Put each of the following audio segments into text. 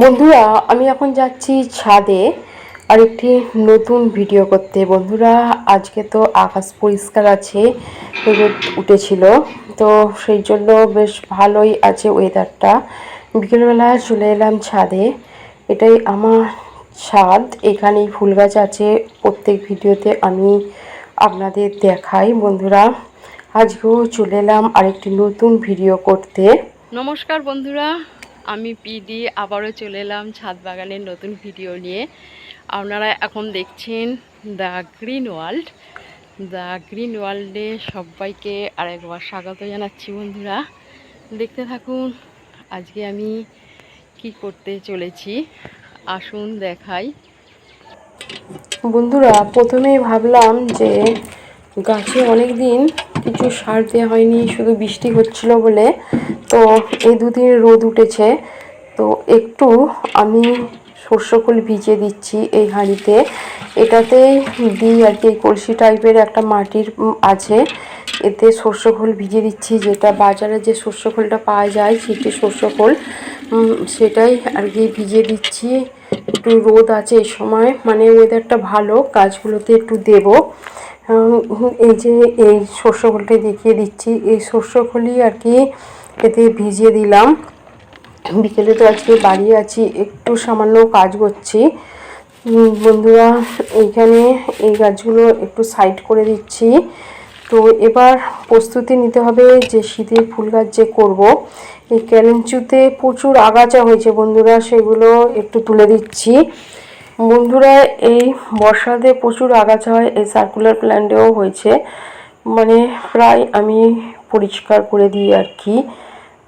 বন্ধুরা, আমি এখন যাচ্ছি ছাদে আরেকটি নতুন ভিডিও করতে। বন্ধুরা, আজকে তো আকাশ পরিষ্কার আছে, রোদ উঠেছিল, তো সেই জন্য বেশ ভালোই আছে ওয়েদারটা বিকেলবেলা চলে এলাম ছাদে, এটাই আমার ছাদ। এখানেই ফুল গাছ আছে, প্রত্যেক ভিডিওতে আমি আপনাদের দেখাই। বন্ধুরা, আজকেও চলে এলাম আরেকটি নতুন ভিডিও করতে। নমস্কার বন্ধুরা। আমি পিডি আবারও চলে এলাম ছাদ বাগানের নতুন ভিডিও নিয়ে। আপনারা এখন দেখছেন the green world the green ওয়ার্ল্ডে সবাইকে আরেকবার স্বাগত জানাচ্ছি বন্ধুরা। দেখতে থাকুন, আজকে আমি কি করতে চলেছি, আসুন দেখাই। বন্ধুরা, প্রথমেই ভাবলাম যে গাছে অনেক দিন কিছু সার দেওয়া হয়নি, শুধু বৃষ্টি হচ্ছিল বলে। তো এই দুদিন রোদ উঠেছে। তো একটু আমি সর্ষেফুল ভিজিয়ে দিচ্ছি এই হাঁড়িতে। এটাতেই দিই আর কি কলসি টাইপের একটা মাটির আছে। এতে সর্ষে ভিজিয়ে দিচ্ছি, যেটা বাজারে যে সর্ষেকুলটা পাওয়া যায় ছিটে সর্ষে সেটাই আর কি ভিজিয়ে দিচ্ছি। একটু রোদ আছে এই সময় মানে ওয়েদারটা ভালো, গাছগুলোতে একটু দেবো। এই যে এই খোলটা দেখিয়ে দিচ্ছি। এই খোলই আর কি এতে ভিজিয়ে দিলাম। বিকেলে তো আজকে বাড়ি আছি, একটু সামান্য কাজ করছি। বন্ধুরা, এইখানে এই গাছগুলো একটু সাইড করে দিচ্ছি। তো এবার প্রস্তুতি নিতে হবে যে শীতের ফুল গাছ যে করব। এই ক্যালেঞ্চুতে প্রচুর আগাছা হয়েছে বন্ধুরা, সেগুলো একটু তুলে দিচ্ছি। বন্ধুরা, এই বর্ষাতে প্রচুর আগাছা হয়, এই সার্কুলার প্ল্যান্টেও হয়েছে। মানে প্রায় আমি পরিষ্কার করে দিই আর কি।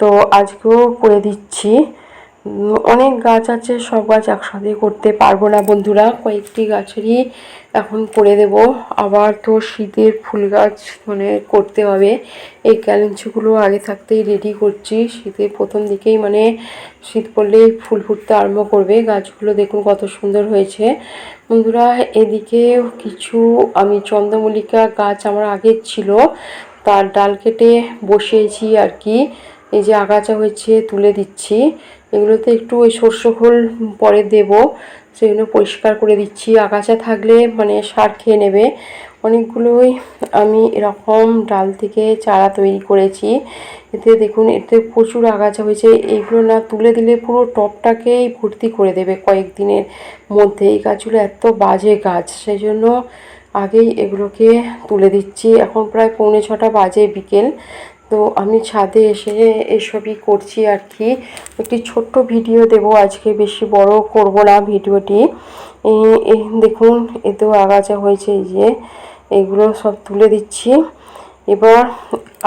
তো আজকেও করে দিচ্ছি। অনেক গাছ আছে, সব গাছ একসাথে করতে পারব না বন্ধুরা। কয়েকটি গাছেরই এখন করে দেব। আবার তো শীতের ফুল গাছ মানে করতে হবে। এই ক্যালেঞ্চিগুলো আগে থাকতেই রেডি করছি। শীতের প্রথম দিকেই মানে শীত পড়লেই ফুল ফুটতে আরম্ভ করবে। গাছগুলো দেখুন কত সুন্দর হয়েছে। বন্ধুরা, এদিকে কিছু, আমি চন্দ্রমল্লিকা গাছ আমার আগের ছিল। তার ডাল কেটে বসিয়েছি আর কি। এই যে আগাছা হয়েছে, তুলে দিচ্ছি। এগুলোতে একটু ওই সর্ষে খোল পরে দেব। সেগুলো পরিষ্কার করে দিচ্ছি। আগাছা থাকলে মানে সার খেয়ে নেবে। অনেকগুলোই আমি এরকম ডাল থেকে চারা তৈরি করেছি। এতে দেখুন, এতে প্রচুর আগাছা হয়েছে। এইগুলো না তুলে দিলে পুরো টপটাকেই ভর্তি করে দেবে কয়েকদিনের মধ্যে। এই গাছগুলো এত বাজে গাছ সেই জন্য আগেই এগুলোকে তুলে দিচ্ছি। এখন প্রায় পৌনে ছটা বাজে বিকেল। তো আমি ছাদে এসে এসবই করছি আর কি। একটি ছোট্ট ভিডিও দেব, আজকে বেশি বড় করব না ভিডিওটি। দেখুন এতেও আগাছা হয়েছে যে এগুলো সব তুলে দিচ্ছি। এবার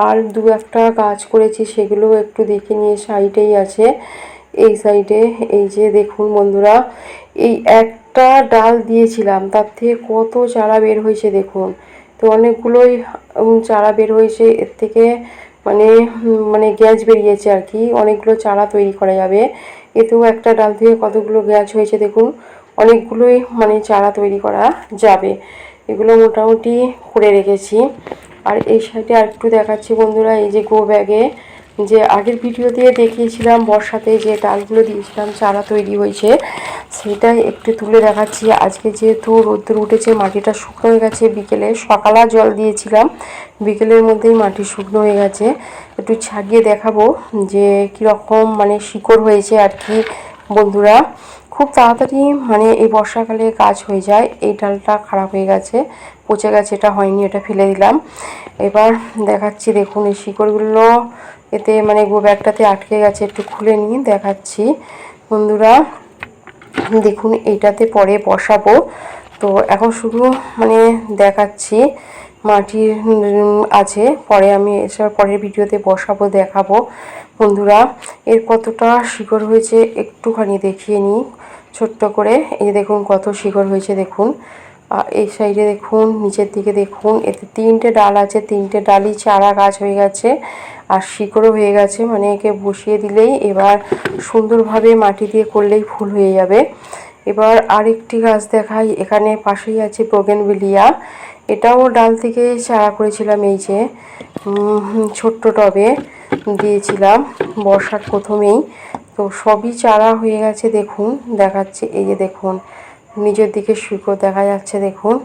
আর দু একটা কাজ করেছি, সেগুলো একটু দেখে নিয়ে সাইডেই আছে। এই সাইডে, এই যে দেখুন বন্ধুরা, এই একটা ডাল দিয়েছিলাম, তার থেকে কত চারা বের হয়েছে দেখুন। তো অনেকগুলোই চারা বের হয়েছে, এর থেকে মানে মানে গ্যাস বেরিয়েছে আর কি। অনেকগুলো চারা তৈরি করা যাবে। এতেও একটা ডাল থেকে কতগুলো গ্যাস হয়েছে দেখুন। অনেকগুলোই মানে চারা তৈরি করা যাবে। এগুলো মোটামুটি করে রেখেছি। আর এই সাইডে আর একটু দেখাচ্ছি বন্ধুরা, এই যে গো ব্যাগে যে আগের ভিডিও দিয়ে দেখিয়েছিলাম বর্ষাতে যে ডালগুলো দিয়েছিলাম, চারা তৈরি হয়েছে, সেটা একটু তুলে দেখাচ্ছি। আজকে যেহেতু রোদ্দুর উঠেছে, মাটিটা শুকনো হয়ে গেছে। বিকেলে সকালে জল দিয়েছিলাম, বিকেলের মধ্যেই মাটি শুকনো হয়ে গেছে। একটু ছাগিয়ে দেখাবো যে কীরকম মানে শিকড় হয়েছে আর কি। বন্ধুরা, খুব তাড়াতাড়ি মানে এই বর্ষাকালে গাছ হয়ে যায়, এই ডালটা খারাপ হয়ে গেছে, পচে গেছে, এটা হয়নি, এটা ফেলে দিলাম। এবার দেখাচ্ছি, দেখুন এই শিকড়গুলো, এতে মানে গো ব্যাগটাতে আটকে গেছে, একটু খুলে নিয়ে দেখাচ্ছি। বন্ধুরা, দেখুন এইটাতে পরে বসাবো। তো এখন শুধু মানে দেখাচ্ছি, মাটির আছে, পরে আমি এসব পরের ভিডিওতে বসাবো, দেখাবো। বন্ধুরা, এর কতটা শিকড় হয়েছে একটুখানি দেখিয়ে নিই, ছোট্ট করে। এই যে দেখুন, কত শিকড় হয়েছে, দেখুন। এই সাইডে দেখুন, নিচের দিকে দেখুন, এতে তিনটে ডাল আছে, তিনটে ডালই চারা গাছ হয়ে গেছে। আর শিকড়ও হয়ে গেছে মানে একে বসিয়ে দিলেই এবার সুন্দরভাবে মাটি দিয়ে করলেই ফুল হয়ে যাবে। এবার আরেকটি গাছ দেখাই, এখানে পাশেই আছে প্রোগেনভিলিয়া এটাও ডাল থেকে চারা করেছিলাম, এই যে ছোট্ট টবে। দিয়েছিলাম, বর্ষার প্রথমেই। তো সবই চারা হয়ে গেছে দেখুন, দেখাচ্ছে, এই যে দেখুন, নিজের দিকে শিকড় দেখা যাচ্ছে দেখুন।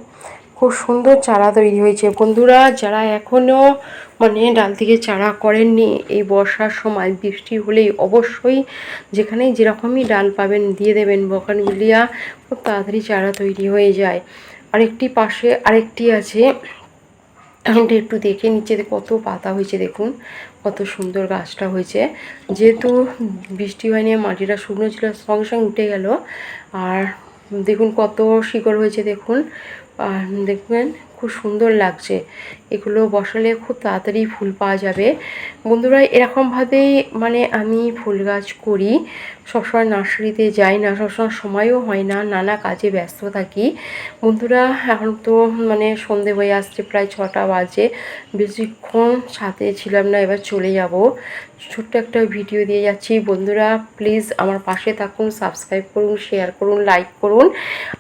খুব সুন্দর চারা তৈরি হয়েছে। বন্ধুরা, যারা এখনও মানে ডাল থেকে চারা করেননি, এই বর্ষার সময় বৃষ্টি হলেই অবশ্যই যেখানেই যেরকমই ডাল পাবেন, দিয়ে দেবেন বকানগুলিয়া খুব তাড়াতাড়ি চারা তৈরি হয়ে যায়। আরেকটি পাশে আরেকটি আছে এটা একটু দেখে নিচে কত পাতা হয়েছে দেখুন। কত সুন্দর গাছটা হয়েছে। যেহেতু বৃষ্টি হয়নি, মাটিটা শুকনো ছিল, সঙ্গে সঙ্গে উঠে গেল। আর দেখুন কত শিকড় হয়েছে, দেখুন। আর দেখবেন খুব সুন্দর লাগছে। এগুলো বসালে খুব তাড়াতাড়ি ফুল পাওয়া যাবে। বন্ধুরা, এরকমভাবেই মানে আমি ফুল গাছ করি। সবসময় নার্সারিতে যাই না, সবসময় সময়ও হয় না, নানা কাজে ব্যস্ত থাকি। বন্ধুরা, এখন তো মানে সন্ধে হয়ে আসছে, প্রায় ছটা বাজে। বেশিক্ষণ সাথে ছিলাম না, এবার চলে যাব। ছোট্ট একটা ভিডিও দিয়ে যাচ্ছি। বন্ধুরা প্লিজ আমার পাশে থাকুন সাবস্ক্রাইব করুন শেয়ার করুন লাইক করুন।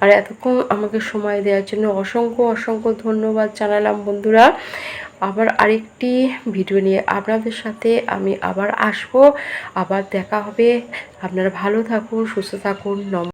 আর এতক্ষণ আমাকে সময় দেওয়ার জন্য অসংখ্য অসংখ্য ধন্যবাদ জানালাম বন্ধুরা। আবার আরেকটি ভিডিও নিয়ে আপনাদের সাথে আমি আবার আসব। আবার দেখা হবে। আপনারা ভালো থাকুন, সুস্থ থাকুন, নম